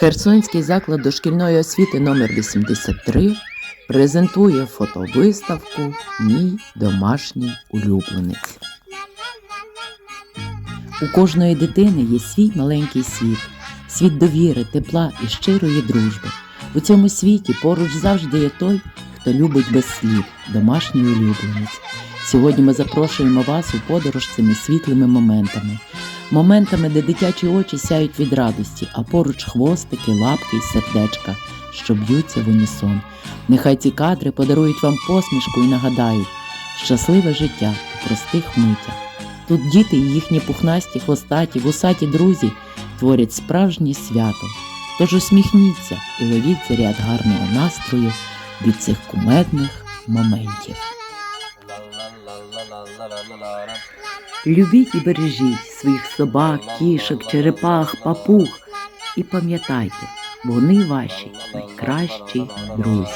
Херсонський заклад дошкільної освіти номер 83 презентує фотовиставку Мій домашній улюбленець. У кожної дитини є свій маленький світ, світ довіри, тепла і щирої дружби. У цьому світі поруч завжди є той, хто любить без слів, домашній улюбленець. Сьогодні ми запрошуємо вас у подорож цими світлими моментами. Моментами, де дитячі очі сяють від радості, а поруч хвостики, лапки і сердечка, що б'ються в унісон. Нехай ці кадри подарують вам посмішку і нагадають щасливе життя у простих митях. Тут діти і їхні пухнасті, хвостаті, вусаті друзі творять справжнє свято. Тож усміхніться і ловіть заряд гарного настрою від цих кумедних моментів. Любіть і бережіть своїх собак, кішок, черепах, папуг і пам'ятайте, вони ваші найкращі друзі.